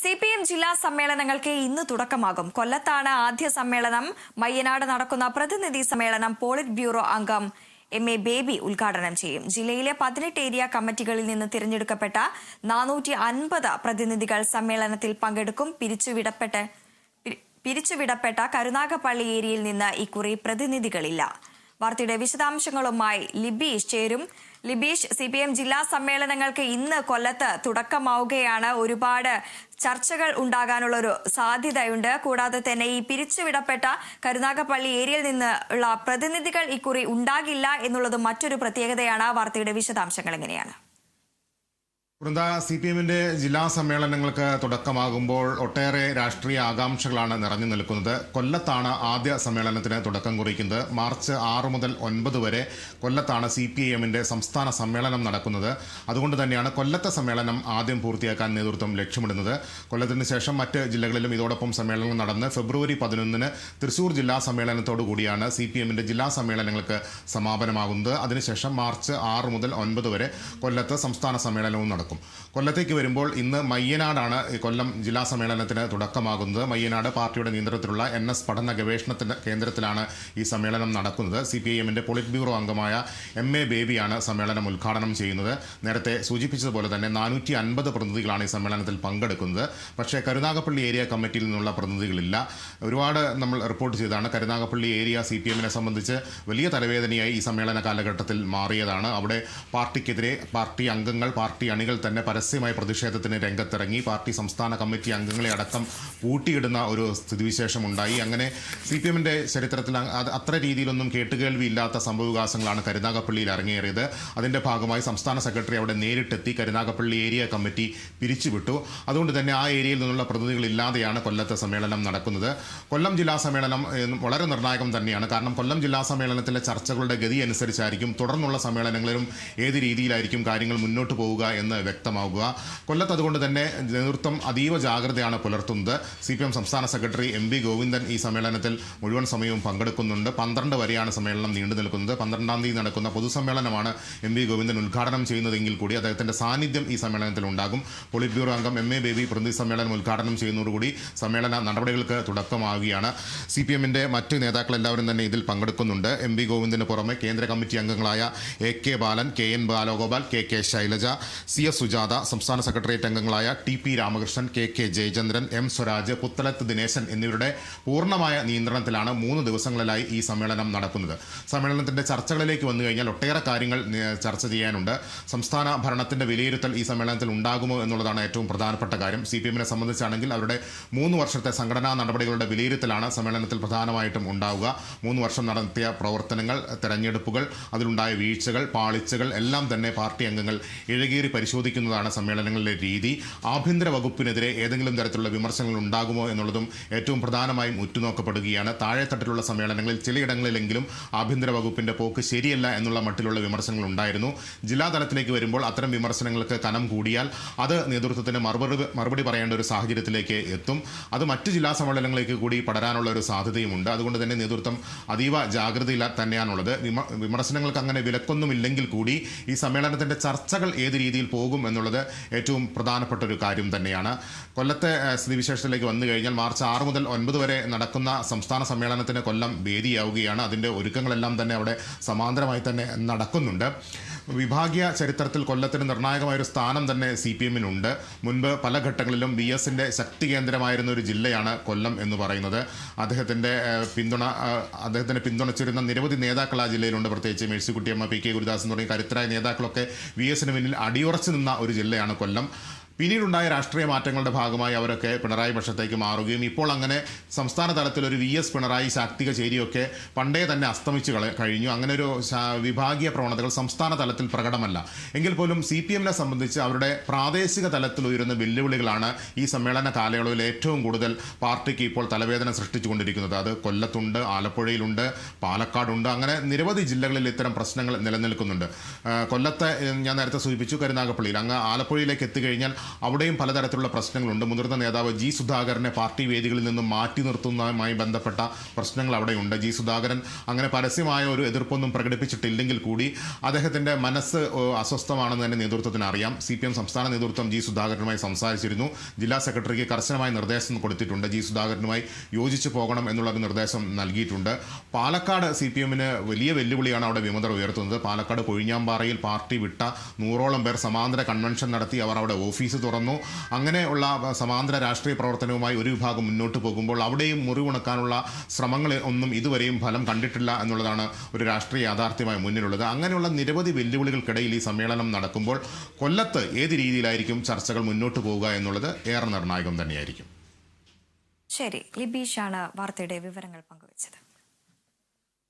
C P M ജില്ലാ സമ്മേളനങ്ങൾക്ക് ഇന്ന് തുടക്കമാകും. കൊല്ലത്താണ് ആദ്യ സമ്മേളനം. മയ്യനാട് നടക്കുന്ന പ്രതിനിധി സമ്മേളനം പോളിറ്റ് ബ്യൂറോ അംഗം എം എ ബേബി ഉദ്ഘാടനം ചെയ്യും. ജില്ലയിലെ പതിനെട്ട് ഏരിയ കമ്മിറ്റികളിൽ നിന്ന് തിരഞ്ഞെടുക്കപ്പെട്ട നാനൂറ്റി അൻപത് പ്രതിനിധികൾ സമ്മേളനത്തിൽ പങ്കെടുക്കും. പിരിച്ചുവിടപ്പെട്ട പിരിച്ചുവിടപ്പെട്ട കരുനാഗപ്പള്ളി ഏരിയയിൽ നിന്ന് ഇക്കുറി പ്രതിനിധികളില്ല. വാർത്തയുടെ വിശദാംശങ്ങളുമായി ലിബീഷ് ചേരും. ലിബീഷ് സി പി എം ജില്ലാ സമ്മേളനങ്ങൾക്ക് ഇന്ന് കൊല്ലത്ത് തുടക്കമാവുകയാണ്. ഒരുപാട് ചർച്ചകൾ ഉണ്ടാകാനുള്ള ഒരു സാധ്യതയുണ്ട്. കൂടാതെ തന്നെ ഈ പിരിച്ചുവിടപ്പെട്ട കരുനാഗപ്പള്ളി ഏരിയയിൽ നിന്ന് ഉള്ള പ്രതിനിധികൾ ഇക്കുറി ഉണ്ടാകില്ല എന്നുള്ളത് മറ്റൊരു പ്രത്യേകതയാണ് വാർത്തയുടെ വിശദാംശങ്ങൾ. എങ്ങനെയാണ് വൃന്ദ സി പി എമ്മിന്റെ ജില്ലാ സമ്മേളനങ്ങൾക്ക് തുടക്കമാകുമ്പോൾ ഒട്ടേറെ രാഷ്ട്രീയ ആകാംക്ഷകളാണ് നിറഞ്ഞു നിൽക്കുന്നത്. കൊല്ലത്താണ് ആദ്യ സമ്മേളനത്തിന് തുടക്കം കുറിക്കുന്നത്. മാർച്ച് ആറ് മുതൽ ഒൻപത് വരെ കൊല്ലത്താണ് സി പി എമ്മിന്റെ സംസ്ഥാന സമ്മേളനം നടക്കുന്നത്. അതുകൊണ്ട് തന്നെയാണ് കൊല്ലത്തെ സമ്മേളനം ആദ്യം പൂർത്തിയാക്കാൻ നേതൃത്വം ലക്ഷ്യമിടുന്നത്. കൊല്ലത്തിന് ശേഷം മറ്റ് ജില്ലകളിലും ഇതോടൊപ്പം സമ്മേളനം നടന്ന് ഫെബ്രുവരി പതിനൊന്നിന് തൃശൂർ ജില്ലാ സമ്മേളനത്തോടു കൂടിയാണ് സി പി എമ്മിന്റെ ജില്ലാ സമ്മേളനങ്ങൾക്ക് സമാപനമാകുന്നത്. അതിനുശേഷം മാർച്ച് ആറ് മുതൽ ഒൻപത് വരെ കൊല്ലത്ത് സംസ്ഥാന സമ്മേളനവും നടക്കും. കൊല്ലത്തേക്ക് വരുമ്പോൾ ഇന്ന് മയ്യനാടാണ് കൊല്ലം ജില്ലാ സമ്മേളനത്തിന് തുടക്കമാകുന്നത്. മയ്യനാട് പാർട്ടിയുടെ നിയന്ത്രണത്തിലുള്ള എൻ എസ് പഠന ഗവേഷണത്തിന് കേന്ദ്രത്തിലാണ് ഈ സമ്മേളനം നടക്കുന്നത്. സി പി ഐ എമ്മിന്റെ പൊളിറ്റ് ബ്യൂറോ അംഗമായ എം എ ബേബിയാണ് സമ്മേളനം ഉദ്ഘാടനം ചെയ്യുന്നത്. നേരത്തെ സൂചിപ്പിച്ചതുപോലെ തന്നെ നാനൂറ്റി അൻപത് പ്രതിനിധികളാണ് ഈ സമ്മേളനത്തിൽ പങ്കെടുക്കുന്നത്. പക്ഷേ കരുനാഗപ്പള്ളി ഏരിയ കമ്മിറ്റിയിൽ നിന്നുള്ള പ്രതിനിധികളില്ല. ഒരുപാട് നമ്മൾ റിപ്പോർട്ട് ചെയ്തതാണ്. കരുനാഗപ്പള്ളി ഏരിയ സി പി എമ്മിനെ സംബന്ധിച്ച് വലിയ തലവേദനയായി ഈ സമ്മേളന കാലഘട്ടത്തിൽ മാറിയതാണ്. അവിടെ പാർട്ടിക്കെതിരെ പാർട്ടി അംഗങ്ങൾ പാർട്ടി അണികൾ തന്നെ പരസ്യമായ പ്രതിഷേധത്തിന് രംഗത്തിറങ്ങി. പാർട്ടി സംസ്ഥാന കമ്മിറ്റി അംഗങ്ങളെ അടക്കം പൂട്ടിയിടുന്ന ഒരു സ്ഥിതിവിശേഷം ഉണ്ടായി. അങ്ങനെ സി പി എമ്മിന്റെ ചരിത്രത്തിൽ അത്ര രീതിയിലൊന്നും കേട്ടുകേൾവിയില്ലാത്ത സംഭവവികാസങ്ങളാണ് കരുനാഗപ്പള്ളിയിൽ അരങ്ങേറിയത്. അതിന്റെ ഭാഗമായി സംസ്ഥാന സെക്രട്ടറി അവിടെ നേരിട്ടെത്തി കരുനാഗപ്പള്ളി ഏരിയ കമ്മിറ്റി പിരിച്ചുവിട്ടു. അതുകൊണ്ട് തന്നെ ആ ഏരിയയിൽ നിന്നുള്ള പ്രതിനിധികളില്ലാതെയാണ് കൊല്ലത്തെ സമ്മേളനം നടക്കുന്നത്. കൊല്ലം ജില്ലാ സമ്മേളനം വളരെ നിർണായകം തന്നെയാണ്. കാരണം കൊല്ലം ജില്ലാ സമ്മേളനത്തിലെ ചർച്ചകളുടെ ഗതി അനുസരിച്ചായിരിക്കും തുടർന്നുള്ള സമ്മേളനങ്ങളിലും ഏത് രീതിയിലായിരിക്കും കാര്യങ്ങൾ മുന്നോട്ട് പോവുക എന്ന് വ്യക്തമാവുക. കൊല്ലത്ത് അതുകൊണ്ട് തന്നെ നേതൃത്വം അതീവ ജാഗ്രതയാണ് പുലർത്തുന്നത്. സി പി എം സംസ്ഥാന സെക്രട്ടറി എം വി ഗോവിന്ദൻ ഈ സമ്മേളനത്തിൽ മുഴുവൻ സമയവും പങ്കെടുക്കുന്നുണ്ട്. പന്ത്രണ്ട് വരെയാണ് സമ്മേളനം നീണ്ടു നിൽക്കുന്നത്. പന്ത്രണ്ടാം തീയതി നടക്കുന്ന പൊതുസമ്മേളനമാണ് എം വി ഗോവിന്ദൻ ഉദ്ഘാടനം ചെയ്യുന്നതെങ്കിൽ കൂടി അദ്ദേഹത്തിന്റെ സാന്നിധ്യം ഈ സമ്മേളനത്തിൽ ഉണ്ടാകും. പോളിറ്റ് ബ്യൂറോ അംഗം എം എ ബേബി പ്രതിനിധി സമ്മേളനം ഉദ്ഘാടനം ചെയ്യുന്നതോടുകൂടി സമ്മേളന നടപടികൾക്ക് തുടക്കമാവുകയാണ്. സി പി എമ്മിന്റെ മറ്റ് നേതാക്കളെല്ലാവരും തന്നെ ഇതിൽ പങ്കെടുക്കുന്നുണ്ട്. എം വി ഗോവിന്ദന് പുറമെ കേന്ദ്ര കമ്മിറ്റി അംഗങ്ങളായ A K Balan K N Balagopal K K Shailaja C S Sujatha സംസ്ഥാന സെക്രട്ടേറിയറ്റ് അംഗങ്ങളായ T P Ramakrishnan K K Jayachandran M Swaraj Puthalath Dineshan എന്നിവരുടെ പൂർണമായ നിയന്ത്രണത്തിലാണ് മൂന്ന് ദിവസങ്ങളിലായി ഈ സമ്മേളനം നടക്കുന്നത്. സമ്മേളനത്തിന്റെ ചർച്ചകളിലേക്ക് വന്നു കഴിഞ്ഞാൽ ഒട്ടേറെ കാര്യങ്ങൾ ചർച്ച ചെയ്യാനുണ്ട്. സംസ്ഥാന ഭരണത്തിന്റെ വിലയിരുത്തൽ ഈ സമ്മേളനത്തിൽ ഉണ്ടാകുമോ എന്നുള്ളതാണ് ഏറ്റവും പ്രധാനപ്പെട്ട കാര്യം. സി പി എമ്മിനെ സംബന്ധിച്ചാണെങ്കിൽ അവരുടെ മൂന്ന് വർഷത്തെ സംഘടനാ നടപടികളുടെ വിലയിരുത്തലാണ് സമ്മേളനത്തിൽ പ്രധാനമായിട്ടും ഉണ്ടാവുക. മൂന്ന് വർഷം നടത്തിയ പ്രവർത്തനങ്ങൾ തെരഞ്ഞെടുപ്പുകൾ അതിലുണ്ടായ വീഴ്ചകൾ പാളിച്ചകൾ എല്ലാം തന്നെ പാർട്ടി അംഗങ്ങൾ ഇഴകീറി പരിശോധിക്കുന്നതാണ് സമ്മേളനങ്ങളിലെ രീതി. ആഭ്യന്തര വകുപ്പിനെതിരെ ഏതെങ്കിലും തരത്തിലുള്ള വിമർശനങ്ങൾ ഉണ്ടാകുമോ എന്നുള്ളതും ഏറ്റവും പ്രധാനമായും ഉറ്റുനോക്കപ്പെടുകയാണ്. താഴെത്തട്ടിലുള്ള സമ്മേളനങ്ങളിൽ ചിലയിടങ്ങളിലെങ്കിലും ആഭ്യന്തര വകുപ്പിന്റെ പോക്ക് ശരിയല്ല എന്നുള്ള മട്ടിലുള്ള വിമർശനങ്ങൾ ഉണ്ടായിരുന്നു. ജില്ലാ തലത്തിലേക്ക് വരുമ്പോൾ അത്തരം വിമർശനങ്ങൾക്ക് കനം കൂടിയാൽ അത് നേതൃത്വത്തിന് മറുപടി മറുപടി പറയേണ്ട ഒരു സാഹചര്യത്തിലേക്ക് എത്തും. അത് മറ്റ് ജില്ലാ സമ്മേളനങ്ങളിലേക്ക് കൂടി പടരാനുള്ള ഒരു സാധ്യതയുമുണ്ട്. അതുകൊണ്ട് തന്നെ നേതൃത്വം അതീവ ജാഗ്രതയിൽ തന്നെയാണുള്ളത്. വിമ വിമർശനങ്ങൾക്ക് അങ്ങനെ വിലക്കൊന്നുമില്ലെങ്കിൽ കൂടി ഈ സമ്മേളനത്തിന്റെ ചർച്ചകൾ ഏത് രീതിയിൽ പോകും എന്നുള്ളത് ഏറ്റവും പ്രധാനപ്പെട്ട ഒരു കാര്യം തന്നെയാണ്. കൊല്ലത്തെ സ്ഥിതിവിശേഷത്തിലേക്ക് വന്നു കഴിഞ്ഞാൽ മാർച്ച് ആറ് മുതൽ ഒൻപത് വരെ നടക്കുന്ന സംസ്ഥാന സമ്മേളനത്തിന് കൊല്ലം വേദിയാവുകയാണ് അതിന്റെ ഒരുക്കങ്ങളെല്ലാം തന്നെ അവിടെ സമാന്തരമായി തന്നെ നടക്കുന്നുണ്ട്. വിഭാഗീയ ചരിത്രത്തിൽ കൊല്ലത്തിന് നിർണായകമായ ഒരു സ്ഥാനം തന്നെ സി പി എമ്മിനുണ്ട്. മുൻപ് പല ഘട്ടങ്ങളിലും ബി എസിന്റെ ശക്തി കേന്ദ്രമായിരുന്ന ഒരു ജില്ലയാണ് കൊല്ലം എന്ന് പറയുന്നത്. അദ്ദേഹത്തിന്റെ പിന്തുണ അദ്ദേഹത്തിനെ പിന്തുണച്ചിരുന്ന നിരവധി നേതാക്കൾ ആ ജില്ലയിലുണ്ട്. പ്രത്യേകിച്ച് മേഴ്സിക്കുട്ടിയമ്മ പി കെ ഗുരുദാസ് തുടങ്ങിയ കരുത്തരായ നേതാക്കളൊക്കെ വി എസിന് മുന്നിൽ അടിയുറച്ചു നിന്ന ഒരു ജില്ലയാണ് കൊല്ലം. പിന്നീടുണ്ടായ രാഷ്ട്രീയ മാറ്റങ്ങളുടെ ഭാഗമായി അവരൊക്കെ പിണറായി പക്ഷത്തേക്ക് മാറുകയും ഇപ്പോൾ അങ്ങനെ സംസ്ഥാന തലത്തിൽ ഒരു വി എസ് പിണറായി ശാക്തിക ചേരിയൊക്കെ പണ്ടേ തന്നെ അസ്തമിച്ചു കഴിഞ്ഞു. അങ്ങനെ ഒരു വിഭാഗീയ പ്രവണതകൾ സംസ്ഥാന തലത്തിൽ പ്രകടമല്ല. എങ്കിൽ പോലും സി പി എമ്മിനെ സംബന്ധിച്ച് അവരുടെ പ്രാദേശിക തലത്തിൽ ഉയരുന്ന വെല്ലുവിളികളാണ് ഈ സമ്മേളന കാലയളവിൽ ഏറ്റവും കൂടുതൽ പാർട്ടിക്ക് ഇപ്പോൾ തലവേദന സൃഷ്ടിച്ചുകൊണ്ടിരിക്കുന്നത്. അത് കൊല്ലത്തുണ്ട് ആലപ്പുഴയിലുണ്ട് പാലക്കാടുണ്ട്. അങ്ങനെ നിരവധി ജില്ലകളിൽ ഇത്തരം പ്രശ്നങ്ങൾ നിലനിൽക്കുന്നുണ്ട്. കൊല്ലത്തെ ഞാൻ നേരത്തെ സൂചിപ്പിച്ചു കരുനാഗപ്പള്ളിയിൽ അങ്ങ് ആലപ്പുഴയിലേക്ക് എത്തിക്കഴിഞ്ഞാൽ അവിടെയും പലതരത്തിലുള്ള പ്രശ്നങ്ങളുണ്ട്. മുതിർന്ന നേതാവ് ജി സുധാകരനെ പാർട്ടി വേദികളിൽ നിന്നും മാറ്റി നിർത്തുന്നതുമായി ബന്ധപ്പെട്ട പ്രശ്നങ്ങൾ അവിടെയുണ്ട്. ജി സുധാകരൻ അങ്ങനെ പരസ്യമായ ഒരു എതിർപ്പൊന്നും പ്രകടിപ്പിച്ചിട്ടില്ലെങ്കിൽ കൂടി അദ്ദേഹത്തിന്റെ മനസ്സ് അസ്വസ്ഥമാണെന്ന് തന്നെ നേതൃത്വത്തിന് അറിയാം. സി പി എം സംസ്ഥാന നേതൃത്വം ജി സുധാകരനുമായി സംസാരിച്ചിരുന്നു. ജില്ലാ സെക്രട്ടറിക്ക് കർശനമായ നിർദ്ദേശം കൊടുത്തിട്ടുണ്ട്. ജി സുധാകരനുമായി യോജിച്ചു പോകണം എന്നുള്ള ഒരു നിർദ്ദേശം നൽകിയിട്ടുണ്ട്. പാലക്കാട് സി പി എമ്മിന് വലിയ വെല്ലുവിളിയാണ് അവിടെ വിമതർ ഉയർത്തുന്നത്. പാലക്കാട് കൊഴിഞ്ഞാമ്പാറയിൽ പാർട്ടി വിട്ട നൂറോളം പേർ സമാന്തര കൺവെൻഷൻ നടത്തി അവർ അവിടെ ഓഫീസ് തുറന്നു. അങ്ങനെയുള്ള സമാന്തര രാഷ്ട്രീയ പ്രവർത്തനവുമായി ഒരു വിഭാഗം മുന്നോട്ട് പോകുമ്പോൾ അവിടെയും മുറിവുണക്കാനുള്ള ശ്രമങ്ങൾ ഒന്നും ഇതുവരെയും ഫലം കണ്ടിട്ടില്ല എന്നുള്ളതാണ് ഒരു രാഷ്ട്രീയ യാഥാർത്ഥ്യമായി മുന്നിലുള്ളത്. അങ്ങനെയുള്ള നിരവധി വെല്ലുവിളികൾക്കിടയിൽ ഈ സമ്മേളനം നടക്കുമ്പോൾ കൊല്ലത്ത് ഏത് രീതിയിലായിരിക്കും ചർച്ചകൾ മുന്നോട്ട് പോവുക എന്നുള്ളത് ഏറെ നിർണായകം തന്നെയായിരിക്കും. ശരി ലിബീഷാണ് വാർത്തയുടെ വിവരങ്ങൾ പങ്കുവച്ചത്.